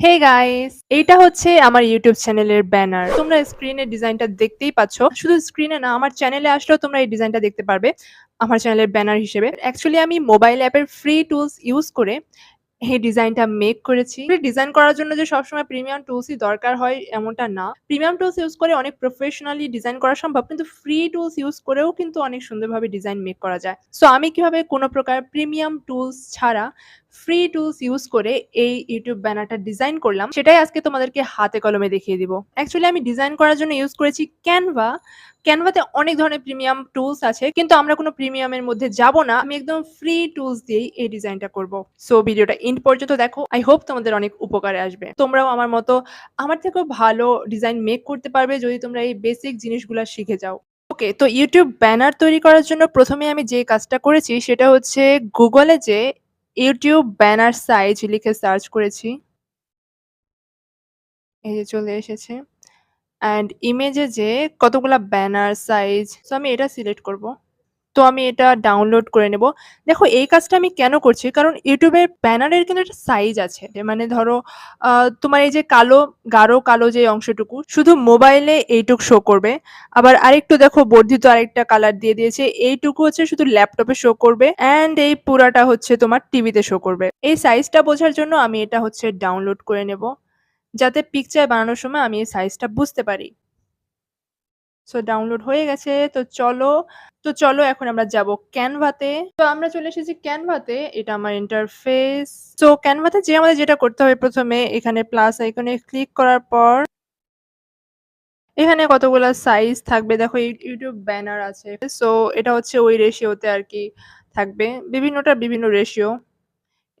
Hey guys এইটা হচ্ছে আমার ইউটিউব চ্যানেলের ব্যানার তোমরা স্ক্রিনে ডিজাইনটা দেখতেই পাচ্ছ। শুধু স্ক্রিনে না, আমার চ্যানেলে আসলেও তোমরা এই ডিজাইনটা দেখতে পারবে আমার চ্যানেলের ব্যানার হিসেবে। অ্যাকচুয়ালি আমি মোবাইল অ্যাপের ফ্রি টুলস ইউজ করে এই ডিজাইনটা মেক করেছি। ডিজাইন করার জন্য যে সবসময় প্রিমিয়াম টুলসই দরকার হয়, এমনটা না। প্রিমিয়াম টুলস ইউজ করে অনেক প্রফেশনালি ডিজাইন করা সম্ভব, কিন্তু ফ্রি টুলস ইউজ করেও কিন্তু অনেক সুন্দরভাবে ডিজাইন মেক করা যায়। সো আমি কীভাবে কোনো প্রকার প্রিমিয়াম টুলস ছাড়া ফ্রি টুলস ইউজ করে এই ইউটিউব ব্যানারটা ডিজাইন করলাম। সেটাই আজকে তোমাদেরকে হাতে কলমে দেখিয়ে দিব। অ্যাকচুয়ালি আমি ডিজাইন করার জন্য ইউজ করেছি ক্যানভা ক্যানভাতে অনেক ধরনের প্রিমিয়াম টুলস আছে, কিন্তু আমরা কোনো প্রিমিয়ামের মধ্যে যাব না। আমি একদম ফ্রি টুলস দিয়েই এই ডিজাইনটা করব। সো ভিডিওটা ইন্ড পর্যন্ত দেখো। আই হোপ তোমাদের অনেক উপকারে আসবে। তোমরাও আমার মতো আমার থেকেও ভালো ডিজাইন মেক করতে পারবে যদি তোমরা এই বেসিক জিনিসগুলো শিখে যাও। ওকে তো ইউটিউব ব্যানার তৈরি করার জন্য প্রথমে আমি যে কাজটা করেছি সেটা হচ্ছে গুগলে যে ইউটিউব ব্যানার সাইজ লিখে সার্চ করেছি। এই যে চলে এসেছে। অ্যান্ড ইমেজে যে কতগুলা ব্যানার সাইজ সো আমি এটা সিলেক্ট করব। তো আমি এটা ডাউনলোড করে নেব। দেখো, এই কাজটা আমি কেন করছি? কারণ ইউটিউবের ব্যানারের কিন্তু একটা সাইজ আছে। মানে ধরো তোমার এই যে কালো, গাঢ় কালো যে অংশটুকু, শুধু মোবাইলে এইটুক শো করবে। আবার আরেকটু দেখো, বর্ধিত আরেকটা কালার দিয়ে দিয়েছে। এইটুকু হচ্ছে শুধু ল্যাপটপে শো করবে অ্যান্ড এই পুরাটা হচ্ছে তোমার টিভিতে শো করবে। এই সাইজটা বোঝার জন্য আমি এটা হচ্ছে ডাউনলোড করে নেব। যাতে পিকচার বানানোর সময় আমি এই সাইজটা বুঝতে পারি। সো ডাউনলোড হয়ে গেছে। তো চলো তো চলো এখন আমরা যাব ক্যানভাতে তো আমরা চলে এসেছি ক্যানভাতে এটা আমার ইন্টারফেস তো ক্যানভাতে যে আমাদের যেটা করতে হবে প্রথমে, এখানে প্লাস আইকনে ক্লিক করার পর, এখানে কতগুলো সাইজ থাকবে? দেখো ইউটিউব ব্যানার আছে। সো এটা হচ্ছে ওই রেশিওতে আর কি থাকবে। বিভিন্নটা বিভিন্ন রেশিও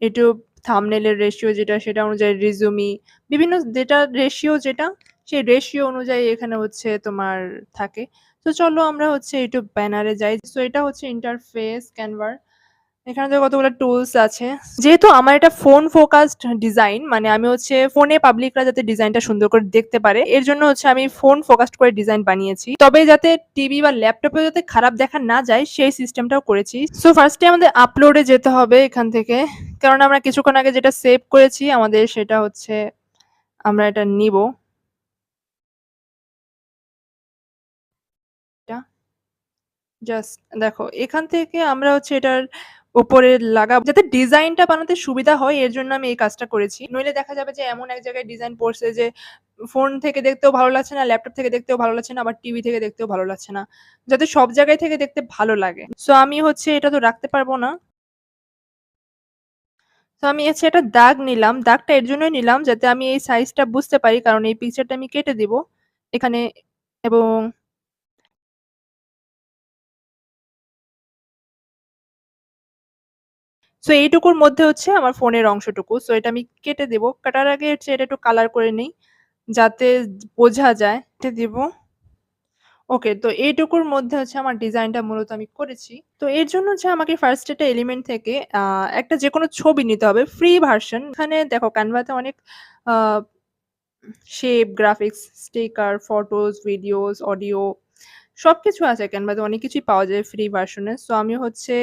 ইউটিউব থামনেলের রেশিও যেটা, সেটা অনুযায়ী রিজুমি বিভিন্ন যেটা রেশিও যেটা সেই রেশিও অনুযায়ী এখানে হচ্ছে তোমার থাকে। তো চলো আমরা হচ্ছে ইউটিউব ব্যানারে যাই। সো এটা হচ্ছে ইন্টারফেস ক্যানভার এখানে তো কতগুলো টুলস আছে। যেহেতু আমার এটা ফোন ফোকাসড ডিজাইন মানে আমি হচ্ছে ফোনে পাবলিকরা যাতে ডিজাইনটা সুন্দর করে দেখতে পারে, এর জন্য হচ্ছে আমি ফোন ফোকাসড করে ডিজাইন বানিয়েছি। তবে যাতে টিভি বা ল্যাপটপে যাতে খারাপ দেখা না যায়, সেই সিস্টেমটাও করেছি। সো ফার্স্টে আমাদের আপলোডে যেতে হবে এখান থেকে। কারণ আমরা কিছুক্ষণ আগে যেটা সেভ করেছি, আমাদের সেটা হচ্ছে আমরা এটা নিব। জাস্ট দেখো, এখান থেকে আমরা হচ্ছে এটার উপরে লাগাবো। যাতে ডিজাইনটা বানাতে সুবিধা হয়, এর জন্য আমি এই কাজটা করেছি। নইলে দেখা যাবে যে এমন এক জায়গায় ডিজাইন পড়ছে যে ফোন থেকে দেখতেও ভালো লাগছে না, ল্যাপটপ থেকে দেখতেও ভালো লাগছে না, আবার টিভি থেকে দেখতেও ভালো লাগছে না। যাতে সব জায়গায় থেকে দেখতে ভালো লাগে। সো আমি হচ্ছে এটা তো রাখতে পারব না। তো আমি হচ্ছে একটা দাগ নিলাম। দাগটা এর জন্যই নিলাম যাতে আমি এই সাইজটা বুঝতে পারি, কারণ এই পিকচারটা আমি কেটে দিব এখানে এবং সো এইটুকুর মধ্যে হচ্ছে আমার ফোনের অংশটুকু। সো এটা আমি কেটে দেব। কাটার আগে হচ্ছে এটা একটু কালার করে নিই, যাতে বোঝা যায়। কেটে দিব। ওকে তো এইটুকুর মধ্যে হচ্ছে আমার ডিজাইনটা মূলত আমি করেছি। তো এর জন্য হচ্ছে আমাকে ফার্স্ট একটা এলিমেন্ট থেকে একটা যে কোনো ছবি নিতে হবে ফ্রি ভার্সন এখানে দেখো ক্যানভাতে অনেক shape graphics sticker photos videos audio সব কিছু আছে ক্যানভাতে অনেক কিছুই পাওয়া যায় ফ্রি ভার্সনে সো আমি হচ্ছে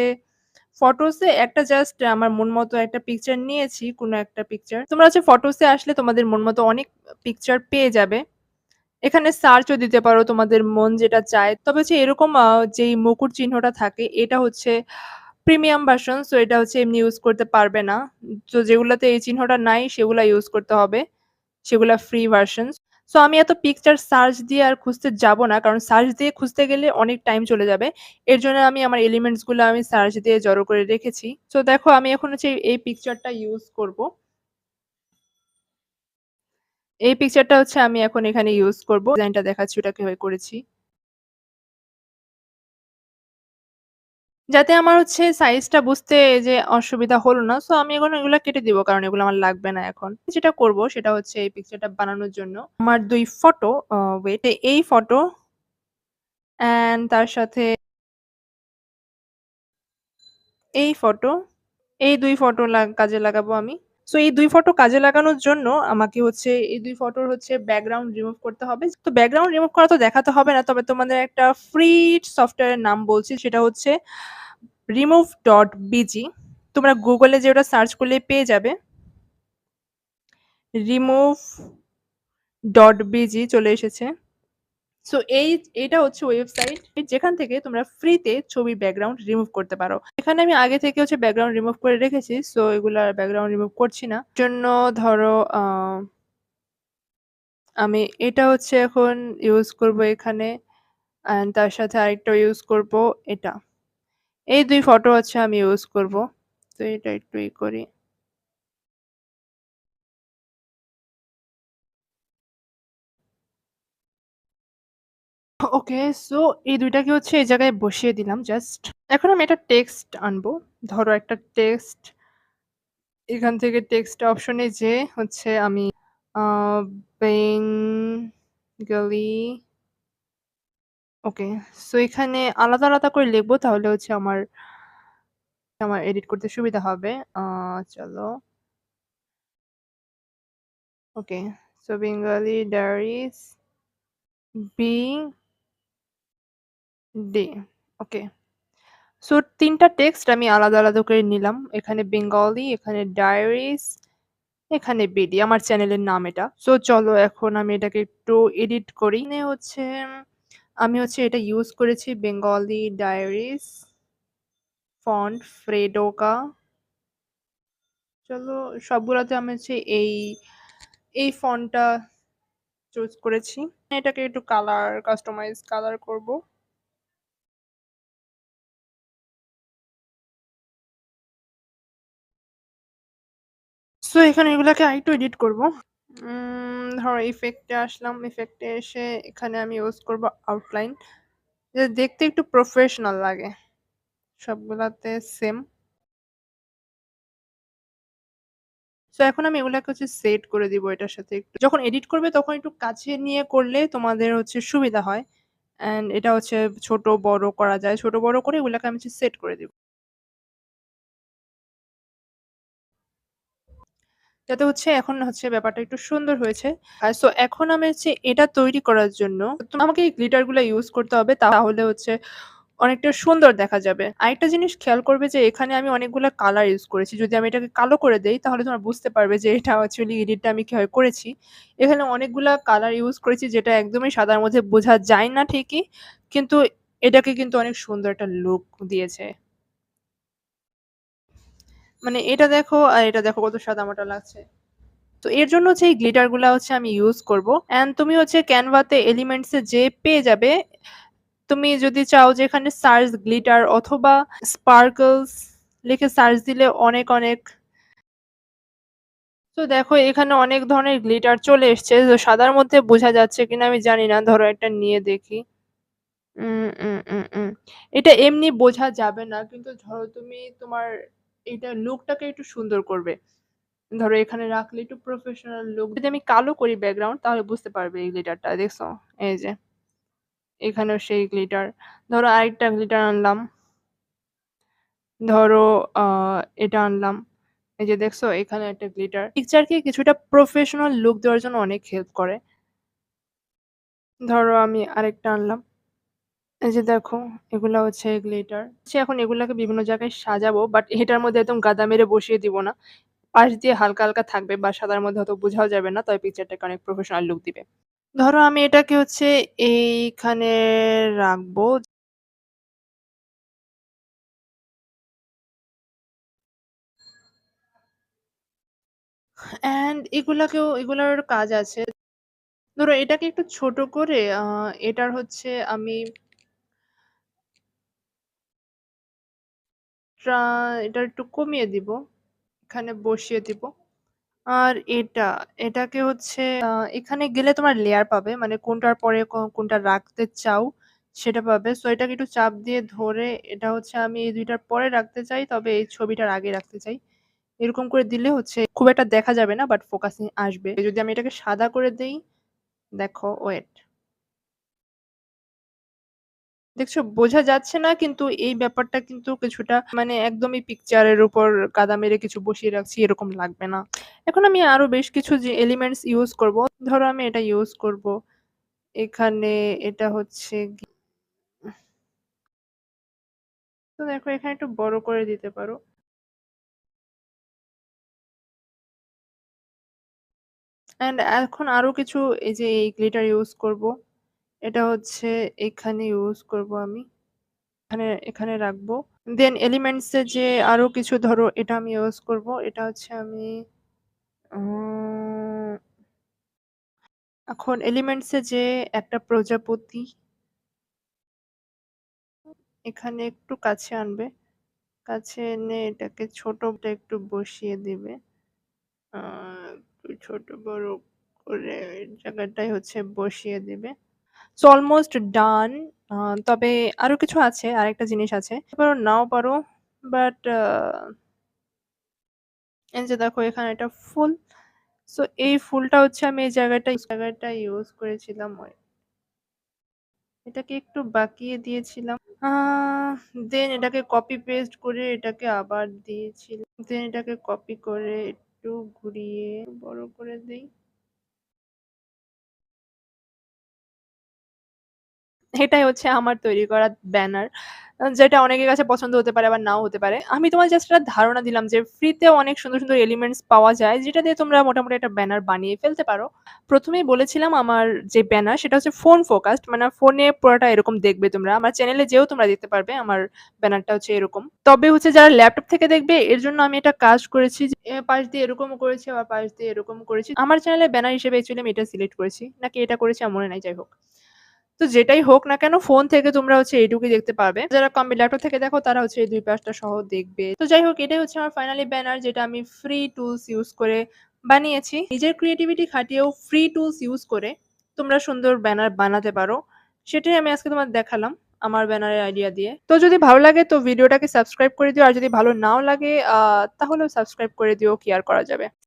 ফটোসে একটা জাস্ট আমার মন মতো একটা পিকচার নিয়েছি, কোনো একটা পিকচার তোমরা হচ্ছে ফটোসে আসলে তোমাদের মন মতো অনেক পিকচার পেয়ে যাবে। এখানে সার্চও দিতে পারো তোমাদের মন যেটা চায়। তবে হচ্ছে এরকম যেই মুকুট চিহ্নটা থাকে, এটা হচ্ছে প্রিমিয়াম ভার্সন সো এটা হচ্ছে এমনি ইউজ করতে পারবে না। তো যেগুলাতে এই চিহ্নটা নাই, সেগুলা ইউজ করতে হবে। সেগুলা ফ্রি ভার্সন সো আমি এত পিকচার সার্চ দিয়ে আর খুঁজতে যাব না, কারণ সার্চ দিয়ে খুঁজতে গেলে অনেক টাইম চলে যাবে। এর জন্য আমি আমার এলিমেন্টসগুলো আমি সার্চ দিয়ে জড়ো করে রেখেছি। সো দেখো আমি এখন হচ্ছে এই পিকচারটা ইউজ করব। এই পিকচারটা হচ্ছে আমি এখন এখানে ইউজ করব। ডিজাইনটা দেখাচ্ছি, ওটা কীভাবে করেছি। যাতে আমার হচ্ছে সাইজটা বুঝতে যে অসুবিধা হলো না। সো আমি এখন এগুলো কেটে দিব কারণ এগুলো আমার লাগবে না এখন। যেটা করব সেটা হচ্ছে এই পিকচারটা বানানোর জন্য আমার দুই ফটো ওয়েট এই ফটো অ্যান্ড তার সাথে এই ফটো এই দুই ফটো কাজে লাগাবো আমি। সো এই দুই ফটো কাজে লাগানোর জন্য আমাকে হচ্ছে, এই দুই ফটোর হচ্ছে ব্যাকগ্রাউন্ড রিমুভ করতে হবে। তো ব্যাকগ্রাউন্ড রিমুভ করা তো দেখাতে হবে না, তবে তোমাদের একটা ফ্রি সফটওয়্যারের নাম বলছি, সেটা হচ্ছে রিমুভ ডট বিজি তোমরা গুগলে যে ওটা সার্চ করলে পেয়ে যাবে। রিমুভ ডট বিজি চলে এসেছে। সো এই, এটা হচ্ছে ওয়েবসাইট যেখান থেকে তোমরা ফ্রিতে ছবি ব্যাকগ্রাউন্ড রিমুভ করতে পারো। এখানে আমি আগে থেকে হচ্ছে ব্যাকগ্রাউন্ড রিমুভ করে রেখেছি সো এগুলা ব্যাকগ্রাউন্ড রিমুভ করছি না। জন্য ধরো আমি এটা হচ্ছে এখন ইউজ করব এখানে অ্যান্ড তার সাথে আরেকটা ইউজ করব এটা। এই দুই ফটো হচ্ছে আমি ইউজ করব। তো এটা একটু ই করি। ওকে, সো এই দুইটাকে হচ্ছে এই জায়গায় বসিয়ে দিলাম জাস্ট। এখন আমি একটা টেক্সট আনব। ধরো একটা টেক্সট। এখান থেকে টেক্সট অপশনে যে হচ্ছে আমি বেঙ্গলি, ওকে, সো এখানে আলাদা আলাদা করে লিখব তাহলে হচ্ছে আমার আমার এডিট করতে সুবিধা হবে। চলো। Okay, so Bengali diaries B day okay so তিনটা টেক্সট আমি আলাদা আলাদা করে নিলাম। এখানে বেঙ্গলি এখানে ডায়েরিজ এখানে বিডি আমার চ্যানেলের নাম এটা। সো চলো এখন আমি এটাকে একটু এডিট করি। হচ্ছে, আমি হচ্ছে এটা ইউজ করেছি বেঙ্গলি ডায়েরিজ ফন্ট ফ্রেডোকা চলো, সবগুলোতে আমি হচ্ছে এই এই ফন্টটা চুজ করেছি। এটাকে একটু কালার কাস্টমাইজ কালার করব। সো এখানে এগুলাকে আরেকটু এডিট করব। ধরো ইফেক্টে আসলাম ইফেক্টে এসে এখানে আমি ইউজ করব আউটলাইন যে দেখতে একটু প্রফেশনাল লাগে। সবগুলাতে সেম সো এখন আমি এগুলাকে হচ্ছে সেট করে দিব এটার সাথে একটু। যখন এডিট করবে তখন একটু কাছে নিয়ে করলে তোমাদের হচ্ছে সুবিধা হয়। অ্যান্ড এটা হচ্ছে ছোট বড় করা যায়। ছোট বড় করে এগুলাকে আমি হচ্ছে সেট করে দিব। যাতে হচ্ছে এখন হচ্ছে ব্যাপারটা একটু সুন্দর হয়েছে। আর সো এখন আমি হচ্ছে এটা তৈরি করার জন্য আমাকে এই গ্লিটারগুলো ইউজ করতে হবে, তাহলে হচ্ছে অনেকটা সুন্দর দেখা যাবে। আরেকটা জিনিস খেয়াল করবে যে এখানে আমি অনেকগুলো কালার ইউজ করেছি। যদি আমি এটাকে কালো করে দেই, তাহলে তোমরা বুঝতে পারবে যে এটা অ্যাকচুয়ালি এডিটটা আমি কীভাবে করেছি। এখানে অনেকগুলা কালার ইউজ করেছি যেটা একদমই সাদার মধ্যে বোঝা যায় না ঠিকই, কিন্তু এটাকে কিন্তু অনেক সুন্দর একটা লুক দিয়েছে। মানে এটা দেখো আর এটা দেখো কত সাদামাটা লাগছে। তো এর জন্য হচ্ছে এই গ্লিটারগুলা হচ্ছে আমি ইউজ করব। এন্ড তুমি হচ্ছে ক্যানভাতে এলিমেন্টস যে পেয়ে যাবে, তুমি যদি চাও যে এখানে সার্চ গ্লিটার অথবা স্পার্কলস লিখে সার্চ দিলে অনেক অনেক তো দেখো এখানে অনেক ধরনের গ্লিটার চলে এসছে। তো সাদার মধ্যে বোঝা যাচ্ছে কিনা আমি জানি না, ধরো একটা নিয়ে দেখি। এটা এমনি বোঝা যাবে না, কিন্তু ধরো তুমি তোমার এটা লুকটাকে একটু সুন্দর করবে। ধরো এখানে রাখলে একটু প্রফেশনাল লুক যদি আমি কালো করি ব্যাকগ্রাউন্ড তাহলে বুঝতে পারবে এই গ্লিটারটা দেখছ? এই যে, এখানেও সেই গ্লিটার ধরো আরেকটা গ্লিটার আনলাম। ধরো এটা আনলাম। এই যে দেখছ, এখানে একটা গ্লিটার পিকচারকে কিছুটা প্রফেশনাল লুক দেওয়ার জন্য অনেক হেল্প করে। ধরো আমি আরেকটা আনলাম। এই যে দেখো, এগুলা হচ্ছে গ্লিটার। সে এখন এগুলাকে বিভিন্ন জায়গায় সাজাবো বাট এটার মধ্যে একদম গাদা মেরে বসিয়ে দিব না। পাশ দিয়ে হালকা হালকা থাকবে, বা সাদার মধ্যে হয়তো বোঝাও যাবে না, তবে পিকচারটাকে অনেক প্রফেশনাল লুক দিবে। ধরো আমি এটাকে হচ্ছে এইখানে রাখব। অ্যান্ড এগুলাকেও, এগুলার কাজ আছে। ধরো এটাকে একটু ছোট করে এটার হচ্ছে আমি এটা একটু কমিয়ে দিব, এখানে বসিয়ে দিব। আর এটা, এটাকে হচ্ছে এখানে গেলে তোমার লেয়ার পাবে মানে কোনটার পরে কোনটা রাখতে চাও সেটা পাবে। সো এটাকে একটু চাপ দিয়ে ধরে, এটা হচ্ছে আমি এই দুইটার পরে রাখতে চাই, তবে এই ছবিটার আগে রাখতে চাই। এরকম করে দিলে হচ্ছে, খুব একটা দেখা যাবে না বাট ফোকাসিং আসবে। যদি আমি এটাকে সাদা করে দেই, দেখো ওয়েট দেখছ, বোঝা যাচ্ছে না, কিন্তু এই ব্যাপারটা কিন্তু কিছুটা মানে একদমই পিকচারের উপর কাদা মেরে কিছু বসিয়ে রাখছি, এরকম লাগবে না। এখন আমি আরও বেশ কিছু যে এলিমেন্টস ইউজ করব, ধরো আমি এটা ইউজ করব। এখানে এটা হচ্ছে তো দেখো, এখানে একটু বড় করে দিতে পারো। অ্যান্ড এখন আরও কিছু এই যে এই গ্লিটার ইউজ করব। এটা হচ্ছে এখানে ইউজ করব আমি। এখানে এখানে রাখব। দেন এলিমেন্টস যে আরও কিছু ধরো, এটা আমি ইউজ করব। এটা হচ্ছে আমি এখন এলিমেন্টস যে একটা প্রজাপতি এখানে একটু কাছে আনবে। কাছে এনে এটাকে ছোটটা একটু বসিয়ে দিবে। ছোট বড় করে এই জায়গাটায় হচ্ছে বসিয়ে দিবে। Almost done. তবে আরও কিছু আছে, আরেকটা জিনিস আছে। পারো নাও পারো। বাট এই যে দেখো এখানে একটা ফুল। সো এই ফুলটা হচ্ছে আমি এই জায়গাটায় জায়গাটায় ইউজ করেছিলাম ওই এটাকে একটু বাঁকিয়ে দিয়েছিলাম। দেন এটাকে কপি পেস্ট করে এটাকে আবার দিয়েছিলাম। দেন এটাকে কপি করে একটু ঘুরিয়ে বড় করে দেই। এটাই হচ্ছে আমার তৈরি করা ব্যানার। যেটা অনেকের কাছে পছন্দ হতে পারে আবার নাও হতে পারে। আমি তোমার জাস্ট একটা ধারণা দিলাম যে ফ্রিতে অনেক সুন্দর, সুন্দর এলিমেন্টস পাওয়া যায় যেটা দিয়ে তোমরা মোটামুটি একটা ব্যানার বানিয়ে ফেলতে পারো। প্রথমেই বলেছিলাম আমার যে ব্যানার সেটা হচ্ছে ফোন ফোকাসড মানে ফোনে পুরোটা এরকম দেখবে তোমরা। আমার চ্যানেলে যেয়েও তোমরা দেখতে পারবে আমার ব্যানারটা হচ্ছে এরকম। তবে হচ্ছে যারা ল্যাপটপ থেকে দেখবে এর জন্য আমি একটা কাজ করেছি পাশ দিয়ে এরকমও করেছি আবার পাশ দিয়ে এরকম করেছি। আমার চ্যানেলে ব্যানার হিসেবে অ্যাকচুয়ালি আমি এটা সিলেক্ট করেছি। নাকি এটা করেছি আমার মনে নাই যাই হোক। তো যেটাই হোক না কেন ফোন থেকে তোমরা হচ্ছে এইটুকুই দেখতে পারবে। যারা কম ল্যাপটপ থেকে দেখো, তারা হচ্ছে এই ২ পাশটা সহ দেখবে। তো যাই হোক, এটাই হচ্ছে আমার ফাইনালি ব্যানার যেটা আমি ফ্রি টুলস ইউজ করে বানিয়েছি। নিজের ক্রিয়েটিভিটি খাটিয়েও ফ্রি টুলস ইউজ করে তোমরা সুন্দর ব্যানার বানাতে পারো। সেটাই আমি আজকে তোমাদের দেখালাম আমার ব্যানারের আইডিয়া দিয়ে। তো যদি ভালো লাগে, তো ভিডিওটাকে সাবস্ক্রাইব করে দিও। আর যদি ভালো নাও লাগে তাহলেও সাবস্ক্রাইব করে দিও কি আর করা যাবে।